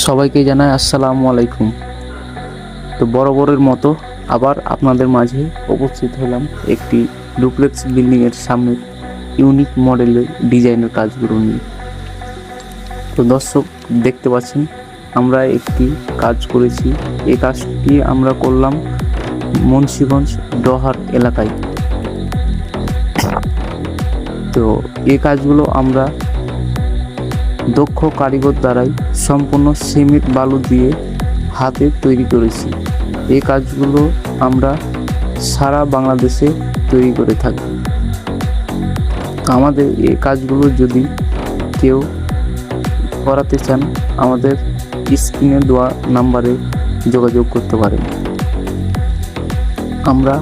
সবাইকে জানাই আসসালামু আলাইকুম। তো বরাবরের মতো আবার আপনাদের মাঝে উপস্থিত হলাম একটি ডুপ্লেক্স বিল্ডিংয়ের সামনে ইউনিক মডেলের ডিজাইনের কাজগুলো নিয়ে। তো দর্শক, দেখতে পাচ্ছেন, আমরা একটি কাজ করেছি। এই কাজটি আমরা করলাম মুন্সিগঞ্জ ডহার এলাকায়। তো এই কাজগুলো আমরা দক্ষ কারিগর দ্বারাই সম্পূর্ণ সিমেন্ট বালু দিয়ে হাতে তৈরি করেছি। এই কাজগুলো আমরা সারা বাংলাদেশে তৈরি করে থাকি। আমাদের এই কাজগুলো যদি কেউ করাতে চান, আমাদের স্ক্রিনে দেওয়া নাম্বারে যোগাযোগ করতে পারেন। আমরা